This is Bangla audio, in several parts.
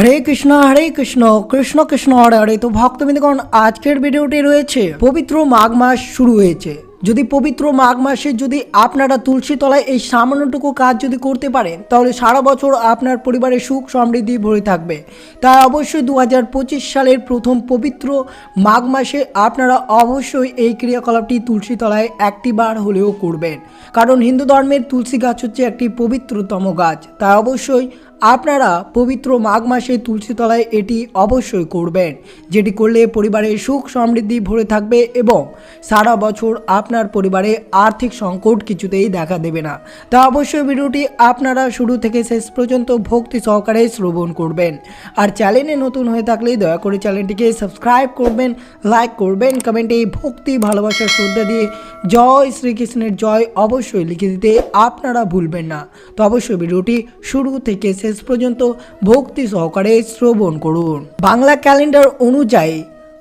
হরে কৃষ্ণ হরে কৃষ্ণ কৃষ্ণ কৃষ্ণ, হরে হরে। তো ভক্তবৃন্দগণ, আজকের ভিডিওটি রয়েছে, পবিত্র মাঘ মাস শুরু হয়েছে। যদি পবিত্র মাঘ মাসে যদি আপনারা তুলসী তলায় এই সামান্যটুকু কাজ যদি করতে পারেন, তাহলে সারা বছর আপনার পরিবারে সুখ সমৃদ্ধি ভরে থাকবে। তাই অবশ্যই দু হাজার পঁচিশ সালের প্রথম পবিত্র মাঘ মাসে আপনারা অবশ্যই এই ক্রিয়াকলাপটি তুলসী তলায় একটি বার হলেও করবেন। কারণ হিন্দু ধর্মের তুলসী গাছ হচ্ছে একটি পবিত্রতম গাছ। তাই অবশ্যই আপনারা পবিত্র মাঘ মাসে তুলসী তলায় এটি অবশ্যই করবেন, যেটি করলে পরিবারে সুখ সমৃদ্ধি ভরে থাকবে এবং সারা বছর আপনার পরিবারে আর্থিক সংকট কিছুতেই দেখা দেবে না। তা অবশ্যই ভিডিওটি আপনারা শুরু থেকে শেষ পর্যন্ত ভক্তি সহকারে শ্রবণ করবেন। আর চ্যানেলে নতুন হয়ে থাকলে দয়া করে চ্যানেলটিকে সাবস্ক্রাইব করবেন, লাইক করবেন, কমেন্টে ভক্তি, ভালোবাসা, শ্রদ্ধা দিয়ে জয় শ্রীকৃষ্ণের জয় অবশ্যই লিখে দিতে আপনারা ভুলবেন না। তো অবশ্যই ভিডিওটি শুরু থেকে শেষ পর্যন্ত ভক্তি সহকারে শ্রবণ করুন। বাংলা ক্যালেন্ডার অনুযায়ী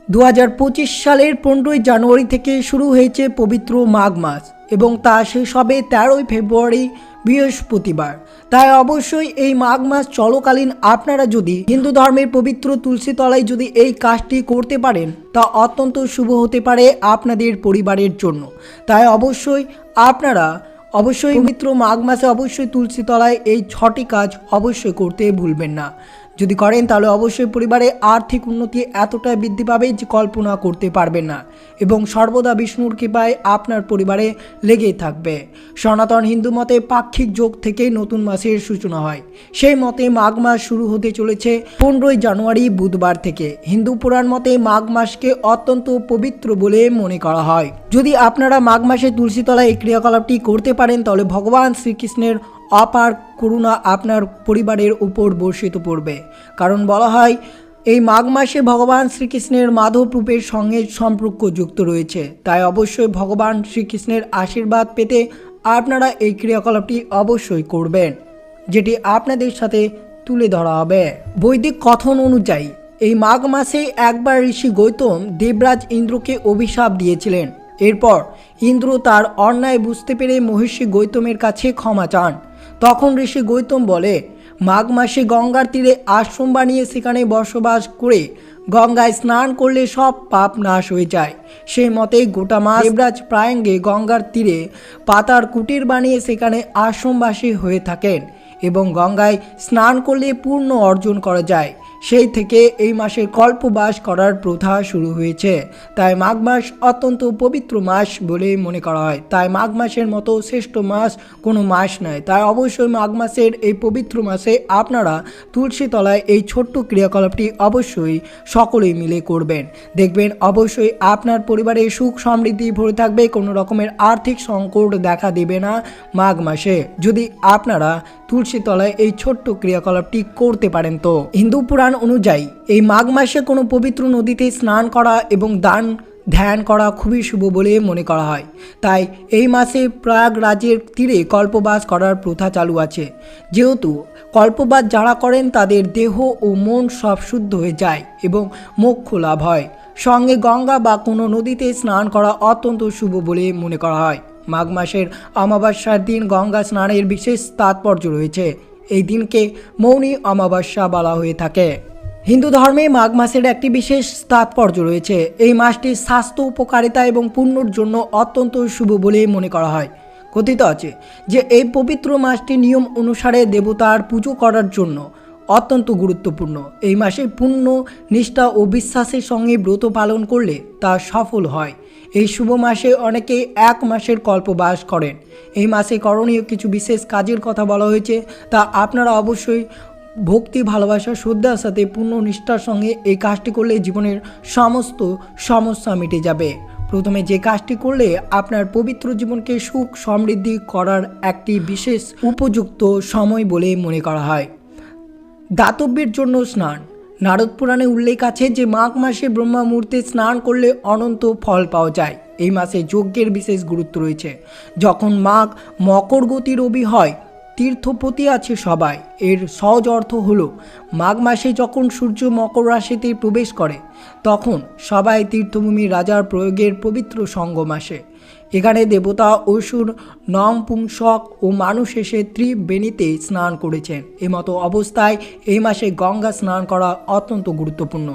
দু হাজার পঁচিশ সালের পনেরোই জানুয়ারি থেকে শুরু হয়েছে পবিত্র মাঘ মাস এবং তা শেষ হবে তেরোই ফেব্রুয়ারি, বৃহস্পতিবার। তাই অবশ্যই এই মাঘ মাস চলকালীন আপনারা যদি হিন্দু ধর্মের পবিত্র তুলসী তলায় যদি এই কাজটি করতে পারেন, তা অত্যন্ত শুভ হতে পারে আপনাদের পরিবারের জন্য। তাই অবশ্যই আপনারা অবশ্যই মিত্র মাঘ মাসে অবশ্যই তুলসী তলায় এই ছটি কাজ অবশ্যই করতে ভুলবেন না। যদি করেন তাহলে অবশ্যই পরিবারে আর্থিক উন্নতি এতটাই বৃদ্ধি পাবে যে কল্পনা করতে পারবেন না। এবং সর্বদা বিষ্ণুর কৃপায় আপনার পরিবারে লেগেই থাকবে। সনাতন হিন্দু মতে পাক্ষিক যোগ থেকেই নতুন মাসের সূচনা হয়। সেই মতে মাঘ মাস শুরু হতে চলেছে পনেরোই জানুয়ারি বুধবার থেকে। হিন্দু পুরাণ মতে মাঘ মাসকে অত্যন্ত পবিত্র বলে মনে করা হয়। যদি আপনারা মাঘ মাসে তুলসীতলায় এই ক্রিয়াকলাপটি করতে পারেন, তাহলে ভগবান শ্রীকৃষ্ণের অপার করুণা আপনার পরিবারের উপর বর্ষিত পড়বে। কারণ বলা হয়, এই মাঘ মাসে ভগবান শ্রীকৃষ্ণের মাধব রূপের সঙ্গে সম্পর্ক যুক্ত রয়েছে। তাই অবশ্যই ভগবান শ্রীকৃষ্ণের আশীর্বাদ পেতে আপনারা এই ক্রিয়াকলাপটি অবশ্যই করবেন, যেটি আপনাদের সাথে তুলে ধরা হবে। বৈদিক কথন অনুযায়ী, এই মাঘ মাসে একবার ঋষি গৌতম দেবরাজ ইন্দ্রকে অভিশাপ দিয়েছিলেন। এরপর ইন্দ্র তার অন্যায় বুঝতে পেরে মহিষী গৌতমের কাছে ক্ষমা চান। তখন ঋষি গৌতম বলে, মাঘ মাসে গঙ্গার তীরে আশ্রম বানিয়ে সেখানে বসবাস করে গঙ্গায় স্নান করলে সব পাপ নাশ হয়ে যায়। সেই মতেই গোটা মাস দেবরাজ প্রায়ঙ্গে গঙ্গার তীরে পাতার কুটির বানিয়ে সেখানে আশ্রমবাসী হয়ে থাকেন এবং গঙ্গায় স্নান করলে পূর্ণ অর্জন করা যায়। সেই থেকে এই মাসে কল্পবাস করার প্রথা শুরু হয়েছে। তাই মাঘ মাস অত্যন্ত পবিত্র মাস বলে মনে করা হয়। তাই মাঘ মাসের মতো শ্রেষ্ঠ মাস কোনো মাস নয়। তাই অবশ্যই মাঘ মাসের এই পবিত্র মাসে আপনারা তুলসী তলায় এই ছোট্ট ক্রিয়াকলাপটি অবশ্যই সকলেই মিলে করবেন। দেখবেন অবশ্যই আপনার পরিবারে সুখ সমৃদ্ধি ভরে থাকবে, কোনো রকমের আর্থিক সংকট দেখা দেবে না মাঘ মাসে। যদি আপনারা তুলসী তলায় এই ছোট্ট ক্রিয়াকলাপটি করতে পারেন তো। হিন্দু পুরাণ অনুযায়ী, এই মাঘ মাসে কোনো পবিত্র নদীতে স্নান করা এবং দান ধ্যান করা খুবই শুভ বলে মনে করা হয়। তাই এই মাসে প্রয়াগরাজের তীরে কল্পবাস করার প্রথা চালু আছে। যেহেতু কল্পবাস যারা করেন, তাদের দেহ ও মন সব শুদ্ধ হয়ে যায় এবং মোক্ষ লাভ হয়। সঙ্গে গঙ্গা বা কোনো নদীতে স্নান করা অত্যন্ত শুভ বলে মনে করা হয়। মাঘ মাসের অমাবস্যার দিন গঙ্গা স্নানের বিশেষ তাৎপর্য রয়েছে। এই দিনকে মৌনী অমাবস্যা বলা হয়ে থাকে। হিন্দু ধর্মে মাঘ মাসের একটি বিশেষ তাৎপর্য রয়েছে। এই মাসটি স্বাস্থ্য উপকারিতা এবং পুণ্যর জন্য অত্যন্ত শুভ বলে মনে করা হয়। কথিত আছে যে এই পবিত্র মাসটি নিয়ম অনুসারে দেবতার পুজো করার জন্য অত্যন্ত গুরুত্বপূর্ণ। এই মাসে পুণ্য, নিষ্ঠা ও বিশ্বাসের সঙ্গে ব্রত পালন করলে তা সফল হয়। এই শুভ মাসে অনেকে এক মাসের কল্পবাস করেন। এই মাসে করণীয় কিছু বিশেষ কাজের কথা বলা হয়েছে, তা আপনারা অবশ্যই ভক্তি, ভালোবাসা, শ্রদ্ধার সাথে পূর্ণ নিষ্ঠার সঙ্গে এই কাজটি করলে জীবনের সমস্ত সমস্যা মিটে যাবে। প্রথমে যে কাজটি করলে আপনার পবিত্র জীবনকে সুখ সমৃদ্ধি করার একটি বিশেষ উপযুক্ত সময় বলে মনে করা হয়। দাতব্যের জন্য স্নান। নারদ পুরাণে উল্লেখ আছে যে মাঘ মাসে ব্রহ্মা মুহূর্তে স্নান করলে অনন্ত ফল পাওয়া যায়। এই মাসে যজ্ঞের বিশেষ গুরুত্ব রয়েছে। যখন মাঘ মকর গতি রবি হয় তীর্থপতি আছে সবাই। এর সহজ অর্থ হলো, মাঘ মাসে যখন সূর্য মকর রাশিতে প্রবেশ করে, তখন সবাই তীর্থভূমি রাজার প্রয়োগের পবিত্র সঙ্গম আসে এখানে দেবতা অসুর, নম পুংসক ও মানুষ এসে ত্রিবেণীতে স্নান করেছেন। এমতো অবস্থায় এই মাসে গঙ্গা স্নান করা অত্যন্ত গুরুত্বপূর্ণ।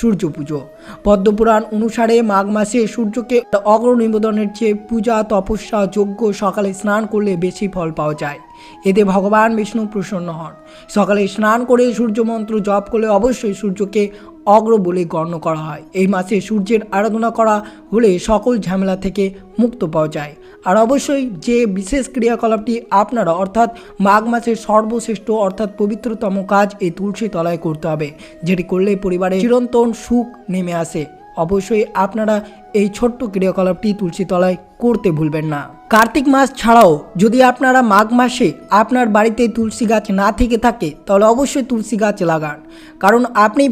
সূর্য পুজো পদ্মপুরাণ অনুসারে মাঘ মাসে সূর্যকে অগ্র নিবেদনের চেয়ে পূজা, তপস্যা, যজ্ঞ, সকালে স্নান করলে বেশি ফল পাওয়া যায়। এতে ভগবান বিষ্ণু প্রসন্ন হন। সকালে স্নান করে সূর্য মন্ত্র জপ করলে অবশ্যই সূর্যকে অগ্র বলে গণ্য করা হয়। এই মাসে সূর্যের আরাধনা করা হলে সকল ঝামেলা থেকে মুক্ত পাওয়া যায়। আর অবশ্যই যে বিশেষ ক্রিয়াকলাপটি আপনারা, অর্থাৎ মাঘ মাসের সর্বশ্রেষ্ঠ, অর্থাৎ পবিত্রতম কাজ এই তুলসী তলায় করতে হবে, যেটি করলে পরিবারে চিরন্তন সুখ নেমে আসে। অবশ্যই আপনারা এই ছোট্ট ক্রিয়াকলাপটি তুলসী তলায় করতে ভুলবেন না। কার্তিক মাস ছাড়াও যদি আপনারা মাঘ মাসে আপনার বাড়িতে তুলসী গাছ না থেকে থাকে, তাহলে অবশ্যই তুলসী গাছ লাগান। কারণ আপনি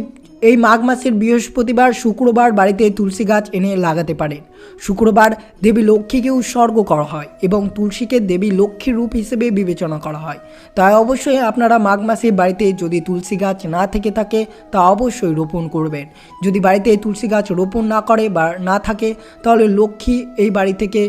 এই মাঘ মাসের বৃহস্পতিবার, শুক্রবার বাড়িতে তুলসী গাছ এনে লাগাতে পারেন শুক্রবার দেবী লক্ষ্মীকে উৎসর্গ করা হয় এবং তুলসীকে দেবী লক্ষ্মীর রূপ হিসেবে বিবেচনা করা হয়। তাই অবশ্যই আপনারা মাঘ মাসে বাড়িতে যদি তুলসী গাছ না থেকে থাকে, তা অবশ্যই রোপণ করবেন। যদি বাড়িতে তুলসী গাছ রোপণ না করে বা না থাকে, তাহলে লক্ষ্মী এই বাড়ি থেকে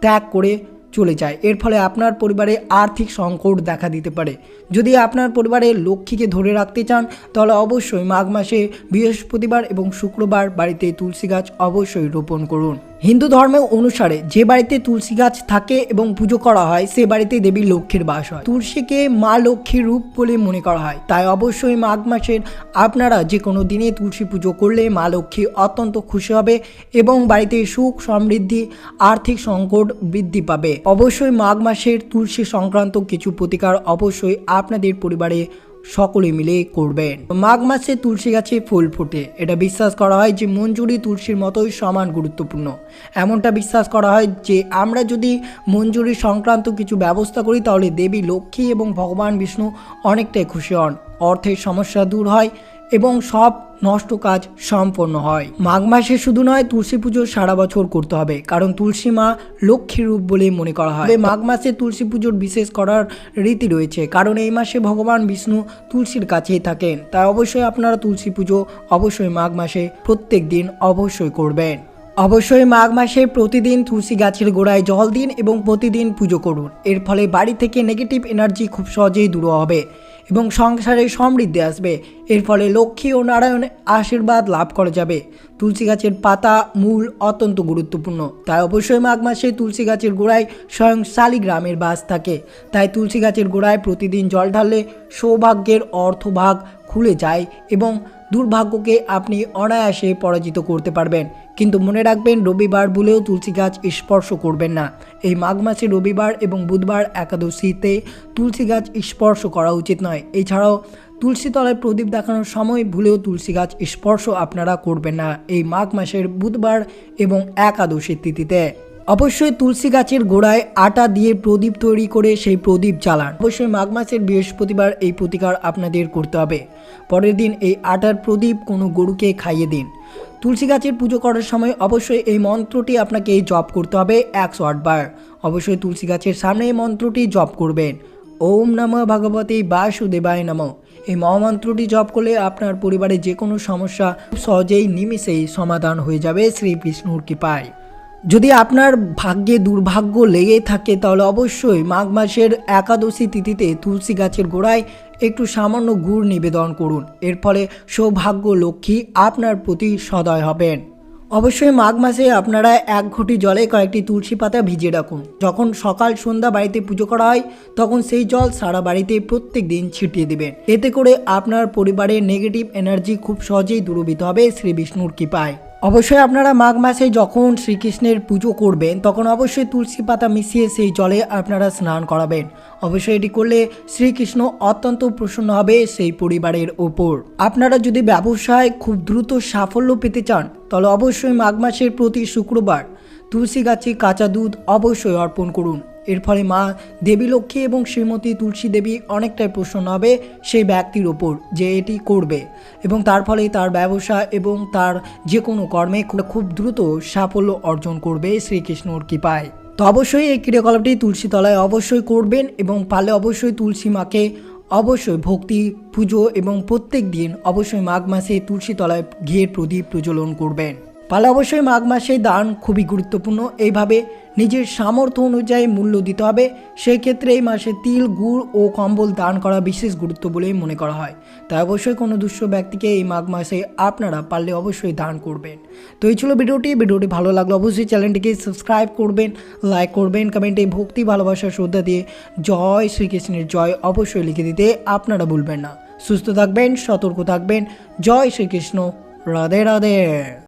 ত্যাগ করে চলে যায়। এর ফলে আপনার পরিবারে আর্থিক সংকট দেখা দিতে পারে। যদি আপনার পরিবারে লক্ষ্মীকে ধরে রাখতে চান, তাহলে অবশ্যই মাঘ মাসে বৃহস্পতিবার এবং শুক্রবার বাড়িতে তুলসী গাছ অবশ্যই রোপণ করুন। হিন্দু ধর্মের অনুসারে যে বাড়িতে তুলসী গাছ থাকে এবং পুজো করা হয়, সে বাড়িতে দেবী লক্ষ্মীর বাস হয়। তুলসীকে মা লক্ষ্মীর রূপ বলে মনে করা হয়। তাই অবশ্যই মাঘ মাসের আপনারা যে কোনো দিনে তুলসী পুজো করলে মা লক্ষ্মী অত্যন্ত খুশি হবে এবং বাড়িতে সুখ সমৃদ্ধি, আর্থিক সংকট বৃদ্ধি পাবে। অবশ্যই মাঘ মাসের তুলসী সংক্রান্ত কিছু প্রতিকার অবশ্যই আপনাদের পরিবারে সকলে মিলে করবেন। মাঘ মাসে তুলসী গাছে ফুল ফোটে। এটা বিশ্বাস করা হয় যে মঞ্জুরি তুলসীর মতোই সমান গুরুত্বপূর্ণ। এমনটা বিশ্বাস করা হয় যে আমরা যদি মঞ্জুরি সংক্রান্ত কিছু ব্যবস্থা করি, তাহলে দেবী লক্ষ্মী এবং ভগবান বিষ্ণু অনেকটাই খুশি হন। অর্থের সমস্যা দূর হয় এবং সব নষ্ট কাজ সম্পন্ন হয়। মাঘ মাসে শুধু নয়, তুলসী পুজো সারা বছর করতে হবে। কারণ তুলসী মা লক্ষ্মী রূপ বলে মনে করা হয়। মাঘ মাসে তুলসী পুজোর বিশেষ করার রীতি রয়েছে। কারণ এই মাসে ভগবান বিষ্ণু তুলসীর কাছেই থাকেন। তাই অবশ্যই আপনারা তুলসী পুজো অবশ্যই মাঘ মাসে প্রত্যেক দিন অবশ্যই করবেন। অবশ্যই মাঘ মাসে প্রতিদিন তুলসী গাছের গোড়ায় জল দিন এবং প্রতিদিন পুজো করুন। এর ফলে বাড়ি থেকে নেগেটিভ এনার্জি খুব সহজেই দূর হবে। এবং সংসারে সমৃদ্ধি আসবে। এর ফলে লক্ষ্মী ও নারায়ণের আশীর্বাদ লাভ করা যাবে। তুলসী গাছের পাতা মূল অত্যন্ত গুরুত্বপূর্ণ। তাই অবশ্যই মাঘ মাসে তুলসী গাছের গোড়ায় স্বয়ং শালিগ্রামের বাস থাকে। তাই তুলসী গাছের গোড়ায় প্রতিদিন জল ঢাললে সৌভাগ্যের অর্থভাগ খুলে যায় এবং দুর্ভাগ্যকে আপনি অনায়াসে পরাজিত করতে পারবেন। কিন্তু মনে রাখবেন, রবিবার বলেও তুলসী গাছ স্পর্শ করবেন না। এই মাঘ মাসে রবিবার এবং বুধবার একাদশীতে তুলসী গাছ স্পর্শ করা উচিত নয়। এছাড়াও তুলসী তলায় প্রদীপ দেখানোর সময় ভুলেও তুলসী গাছ স্পর্শ আপনারা করবেন না। এই মাঘ মাসের বুধবার এবং একাদশীর তিথিতে। অবশ্যই তুলসী গাছের গোড়ায় আটা দিয়ে প্রদীপ তৈরি করে সেই প্রদীপ জ্বালান। অবশ্যই মাঘ মাসের বৃহস্পতিবার এই প্রতিকার আপনাদের করতে হবে। পরের দিন এই আটার প্রদীপ কোনো গরুকে খাইয়ে দিন। তুলসী গাছের পুজো করার সময় অবশ্যই এই মন্ত্রটি আপনাকে জপ করতে হবে একশো আটবার অবশ্যই তুলসী গাছের সামনে এই মন্ত্রটি জপ করবেন। ওম নম ভগবতী বাসুদেবায় নম। এই মহামন্ত্রটি জপ করলে আপনার পরিবারে যে কোনো সমস্যা সহজেই নিমিষেই সমাধান হয়ে যাবে। শ্রী বিষ্ণুর কৃপায়। যদি আপনার ভাগ্যে দুর্ভাগ্য লেগে থাকে, তাহলে অবশ্যই মাঘ মাসের একাদশী তিথিতে তুলসী গাছের গোড়ায় একটু সামান্য গুড় নিবেদন করুন। এর ফলে সৌভাগ্য লক্ষ্মী আপনার প্রতি সদয় হবেন। অবশ্যই মাঘ মাসে আপনারা এক ঘটি জলে কয়েকটি তুলসী পাতা ভিজিয়ে রাখুন। যখন সকাল সন্ধ্যা বাড়িতে পুজো করা হয়, তখন সেই জল সারা বাড়িতে প্রত্যেক দিন ছিটিয়ে দেবেন। এতে করে আপনার পরিবারের নেগেটিভ এনার্জি খুব সহজেই দূরীভূত হবে শ্রী বিষ্ণুর কৃপায়। অবশ্যই আপনারা মাঘ মাসে যখন শ্রীকৃষ্ণের পুজো করবেন, তখন অবশ্যই তুলসী পাতা মিশিয়ে সেই জলে আপনারা স্নান করাবেন। অবশ্যই এটি করলে শ্রীকৃষ্ণ অত্যন্ত প্রসন্ন হবে সেই পরিবারের ওপর। আপনারা যদি ব্যবসায় খুব দ্রুত সাফল্য পেতে চান, তাহলে অবশ্যই মাঘ মাসের প্রতি শুক্রবার তুলসী গাছে কাঁচা দুধ অবশ্যই অর্পণ করুন। এর ফলে মা দেবী লক্ষ্মী এবং শ্রীমতী তুলসী দেবী অনেকটাই প্রসন্ন হবে সেই ব্যক্তির ওপর যে এটি করবে। এবং তার ফলে তার ব্যবসা এবং তার যে কোনো কর্মে খুব- দ্রুত সাফল্য অর্জন করবে শ্রীকৃষ্ণর কৃপায়। তো অবশ্যই এই ক্রিয়াকলাপটি তুলসী তলায় অবশ্যই করবেন এবং পারলে অবশ্যই তুলসী মাকে অবশ্যই ভক্তি, পুজো এবং প্রত্যেক দিন অবশ্যই মাঘ মাসে তুলসী তলায় ঘিয়ের প্রদীপ প্রজ্বলন করবেন। পালে অবশ্যই মাঘ মাসে দান খুবই গুরুত্বপূর্ণ। এইভাবে নিজের সামর্থ্য অনুযায়ী মূল্য দিতে হবে। সেই ক্ষেত্রে এই মাসে তিল, গুড় ও কম্বল দান করা বিশেষ গুরুত্ব বলেই মনে করা হয়। তাই অবশ্যই কোনো দুষ্ট ব্যক্তিকে এই মাঘ মাসে আপনারা পারলে অবশ্যই দান করবেন। তো এই ছিল ভিডিওটি। ভিডিওটি ভালো লাগল অবশ্যই চ্যানেলটিকে সাবস্ক্রাইব করবেন, লাইক করবেন, কমেন্টে ভক্তি, ভালোবাসা, শ্রদ্ধা দিয়ে জয় শ্রীকৃষ্ণের জয় অবশ্যই লিখে দিতে আপনারা ভুলবেন না। সুস্থ থাকবেন, সতর্ক থাকবেন। জয় শ্রীকৃষ্ণ। রাধে রাধে।